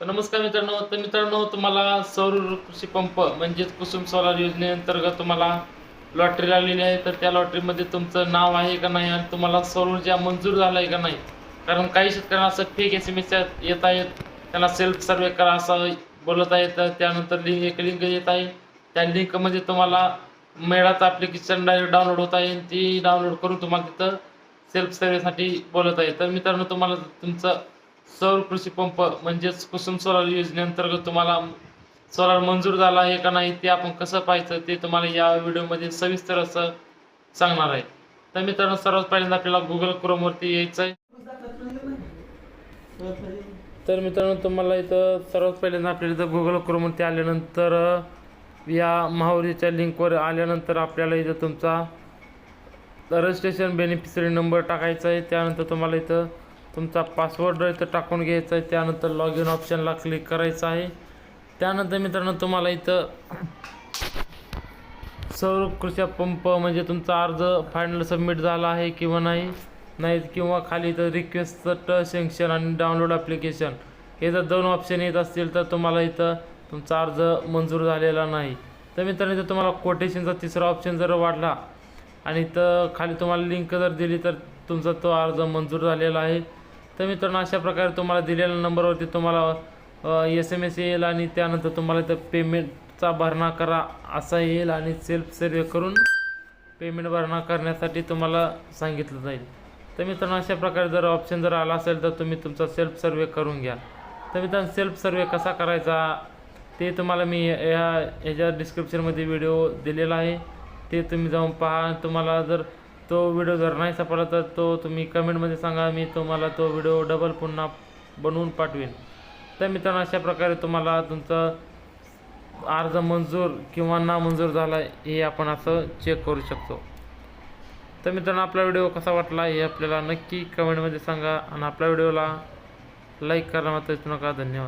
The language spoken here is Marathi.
तर नमस्कार मित्रांनो तर मित्रांनो तुम्हाला सौर कृषी पंप म्हणजेच कुसुम सोलार योजनेअंतर्गत तुम्हाला लॉटरी लागलेली आहे. तर त्या लॉटरीमध्ये तुमचं नाव आहे का नाही आणि तुम्हाला सौर ऊर्जा मंजूर झाला आहे का नाही. कारण काही शेतकऱ्यांना असं फेक एस एम एस येत आहेत. त्यांना सेल्फ सर्वे करा असं बोलत आहेत. तर त्यानंतर लिंक एक लिंक येत आहे. त्या लिंकमध्ये तुम्हाला मेळाचं ॲप्लिकेशन डायरेक्ट डाउनलोड होत आहे. ती डाउनलोड करून तुम्हाला तिथं सेल्फ सर्वेसाठी बोलत आहे. तर मित्रांनो तुम्हाला तुमचं सौर कृषी पंप म्हणजेच कुसुम सोलार योजनेअंतर्गत तुम्हाला सोलार मंजूर झाला आहे का नाही ते आपण कसं पाहायचं ते तुम्हाला या व्हिडिओमध्ये सविस्तर असं सांगणार आहे. तर मित्रांनो सर्वात पहिल्यांदा आपल्याला गुगल क्रोमवरती यायचं आहे. तर मित्रांनो तुम्हाला इथं सर्वात पहिल्यांदा आपल्याला इथं गुगल क्रोमवरती आल्यानंतर या महावरीच्या लिंकवर आल्यानंतर आपल्याला इथं तुमचा रजिस्ट्रेशन बेनिफिशरी नंबर टाकायचा आहे. त्यानंतर तुम्हाला इथं तुमचा पासवर्ड इथं टाकून घ्यायचा आहे. त्यानंतर लॉग इन ऑप्शनला क्लिक करायचं आहे. त्यानंतर मित्रांनो तुम्हाला इथं सौर कृषी पंप म्हणजे तुमचा अर्ज फायनल सबमिट झाला आहे किंवा नाही नाही किंवा खाली इथं रिक्वेस्ट सँक्शन आणि डाउनलोड ॲप्लिकेशन हे जर दोन ऑप्शन येत असतील तर तुम्हाला इथं तुमचा अर्ज मंजूर झालेला नाही. तर मित्रांनो इथं तुम्हाला कोटेशनचा तिसरा ऑप्शन जर वाढला आणि इथं खाली तुम्हाला लिंक जर दिली तर तुमचा तो अर्ज मंजूर झालेला आहे. तर मित्रांनो अशा प्रकारे तुम्हाला दिलेल्या नंबरवरती तुम्हाला एस एम एस येईल आणि त्यानंतर तुम्हाला इथं पेमेंटचा भरणा करा असा येईल आणि सेल्फ सर्वे करून पेमेंट भरणा करण्यासाठी तुम्हाला सांगितलं जाईल. तर मित्रांनो अशा प्रकारे जर ऑप्शन जर आला असेल तर तुम्ही तुमचा सेल्फ सर्वे करून घ्या. तर मित्रांनो सेल्फ सर्वे कसा करायचा ते तुम्हाला मी या ह्याच्या डिस्क्रिप्शनमध्ये व्हिडिओ दिलेला आहे. ते तुम्ही जाऊन पहा. तुम्हाला जर तो व्हिडिओ जर नाही सापडला तर तो तुम्ही कमेंटमध्ये सांगा मी तुम्हाला तो व्हिडिओ डबल पुन्हा बनवून पाठवेन. तर मित्रांनो अशा प्रकारे तुम्हाला तुमचं अर्ज मंजूर किंवा नामंजूर झाला हे आपण असं चेक करू शकतो. तर मित्रांनो आपला व्हिडिओ कसा वाटला हे आपल्याला नक्की कमेंटमध्ये सांगा आणि आपल्या व्हिडिओला लाईक करा मात्र नका. धन्यवाद.